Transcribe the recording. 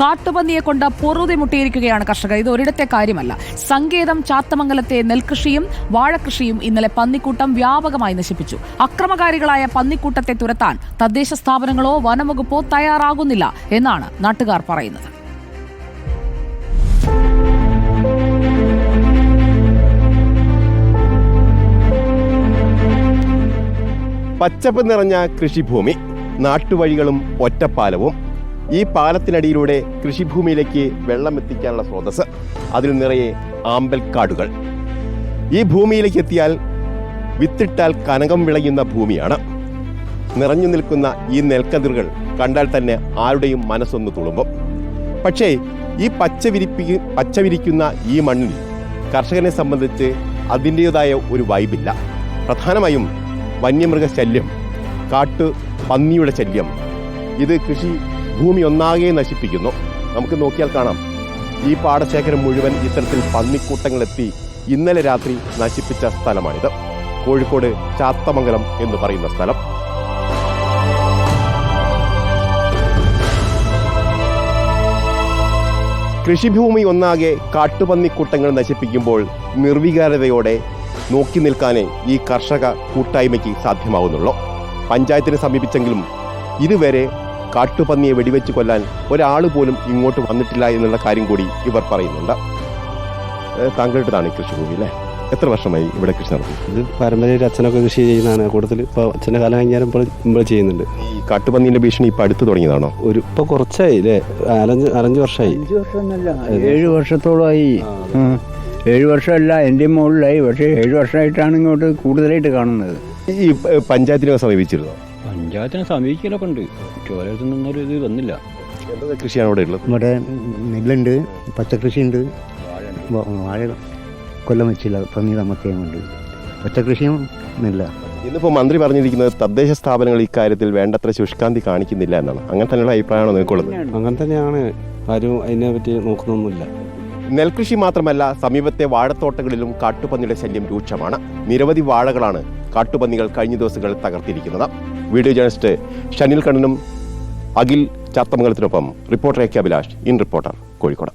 കാട്ടുപന്നിയെ കൊണ്ട് പൊറുതി മുട്ടിയിരിക്കുകയാണ് കർഷകർ. ഇത് ഒരിടത്തെ കാര്യമല്ല. സങ്കേതം ചാത്തമംഗലത്തെ നെൽകൃഷിയും വാഴകൃഷിയും ഇന്നലെ പന്നിക്കൂട്ടം വ്യാപകമായി നശിപ്പിച്ചു. അക്രമകാരികളായ പന്നിക്കൂട്ടത്തെ തുരത്താൻ തദ്ദേശ സ്ഥാപനങ്ങളോ വനംവകുപ്പോ തയ്യാറാകുന്നില്ല എന്നാണ് നാട്ടുകാർ പറയുന്നത്. പച്ചപ്പ് നിറഞ്ഞ കൃഷിഭൂമി നാട്ടുവഴികളും ഒറ്റപ്പാലവും ഈ പാലത്തിനടിയിലൂടെ കൃഷിഭൂമിയിലേക്ക് വെള്ളം എത്തിക്കാനുള്ള സ്രോതസ് അതിൽ നിറയെ ആമ്പൽക്കാടുകൾ ഈ ഭൂമിയിലേക്ക് എത്തിയാൽ വിത്തിട്ടാൽ കനകം വിളയുന്ന ഭൂമിയാണ്. നിറഞ്ഞു നിൽക്കുന്ന ഈ നെൽക്കതിറുകൾ കണ്ടാൽ തന്നെ ആരുടെയും മനസ്സൊന്ന് തുളുമ്പും. പക്ഷേ ഈ പച്ചവിരിപ്പി പച്ചവിരിക്കുന്ന ഈ മണ്ണിൽ കർഷകനെ സംബന്ധിച്ച് അതിന്റേതായ ഒരു വൈബില്ല. പ്രധാനമായും വന്യമൃഗ ശല്യം കാട്ടു പന്നിയുടെ ശല്യം. ഇത് കൃഷി ഭൂമി ഒന്നാകെ നശിപ്പിക്കുന്നു. നമുക്ക് നോക്കിയാൽ കാണാം. ഈ പാടശേഖരം മുഴുവൻ ഇത്തരത്തിൽ പന്നിക്കൂട്ടങ്ങളെത്തി ഇന്നലെ രാത്രി നശിപ്പിച്ച സ്ഥലമാണിത്. കോഴിക്കോട് ചാത്തമംഗലം എന്ന് പറയുന്ന സ്ഥലം. കൃഷിഭൂമി ഒന്നാകെ കാട്ടുപന്നിക്കൂട്ടങ്ങൾ നശിപ്പിക്കുമ്പോൾ നിർവികാരതയോടെ നോക്കി നിൽക്കാനേ ഈ കർഷക കൂട്ടായ്മയ്ക്ക് സാധ്യമാവുന്നുള്ളൂ. പഞ്ചായത്തിനെ സമീപിച്ചെങ്കിലും ഇതുവരെ കാട്ടുപന്നിയെ വെടിവെച്ച് കൊല്ലാൻ ഒരാൾ പോലും ഇങ്ങോട്ട് വന്നിട്ടില്ല എന്നുള്ള കാര്യം കൂടി ഇവർ പറയുന്നുണ്ട്. താങ്കളുടേതാണ് ഈ കൃഷിഭൂമി അല്ലേ? എത്ര വർഷമായി ഇവിടെ കൃഷി നടത്തി ഇത് പാരമ്പര്യമായിട്ട് അച്ഛനൊക്കെ കൃഷി ചെയ്യുന്നതാണ്. കൂടുതൽ ഇപ്പോൾ അച്ഛന്റെ കാലം കഴിഞ്ഞാലും ഇപ്പോൾ ഇപ്പോൾ ചെയ്യുന്നുണ്ട്. ഈ കാട്ടുപന്നീന്റെ ഭീഷണി ഇപ്പോൾ അടുത്ത് തുടങ്ങിയതാണോ? ഒരു ഇപ്പോൾ കുറച്ചായി അല്ലേ? അരഞ്ച് അരഞ്ച് വർഷമായി. അഞ്ച് വർഷമൊന്നുമല്ല. ഏഴ് വർഷത്തോളമായി. ഏഴ് വർഷമല്ല എന്റെ മുകളിലായി. പക്ഷേ ഏഴ് വർഷമായിട്ടാണ് ഇങ്ങോട്ട് കൂടുതലായിട്ട് കാണുന്നത്. ഈ പഞ്ചായത്തിനെ സമീപിച്ചിരുന്നോ? പഞ്ചായത്തിനെ സമീപിക്കലൊക്കെ ഉണ്ട്. ചോരത്തിൽ നിന്നൊരു ഇത് വന്നില്ല. എന്തൊക്കെ കൃഷിയാണ് ഇവിടെ ഉള്ളത്? ഇവിടെ നെല്ലുണ്ട് പച്ചക്കൃഷിയുണ്ട്. ഉണ്ട് വാഴ കൊല്ലം വെച്ചില്ല പന്നി താമസിക്കാൻ കൊണ്ട് പച്ചക്കൃഷിയും നെല്ല ഇന്നിപ്പോൾ മന്ത്രി പറഞ്ഞിരിക്കുന്നത് തദ്ദേശ സ്ഥാപനങ്ങൾ ഇക്കാര്യത്തിൽ വേണ്ടത്ര ശുഷ്കാന്തി കാണിക്കുന്നില്ല എന്നാണ്. അങ്ങനെ തന്നെയുള്ള അഭിപ്രായമാണ് നിങ്ങൾക്കുള്ളത്? അങ്ങനെ തന്നെയാണ്. ആരും അതിനെ പറ്റി നോക്കുന്നൊന്നുമില്ല. നെൽകൃഷി മാത്രമല്ല സമീപത്തെ വാഴത്തോട്ടങ്ങളിലും കാട്ടുപന്നിയുടെ ശല്യം രൂക്ഷമാണ്. നിരവധി വാഴകളാണ് കാട്ടുപന്നികൾ കഴിഞ്ഞ ദിവസങ്ങൾ തകർത്തിരിക്കുന്നത്. വീഡിയോ ജേർണലിസ്റ്റ് ഷനിൽ കണ്ണനും Akhil ചാത്തമംഗലത്തിനൊപ്പം reporter A K Abhilash in reporter Kozhikode.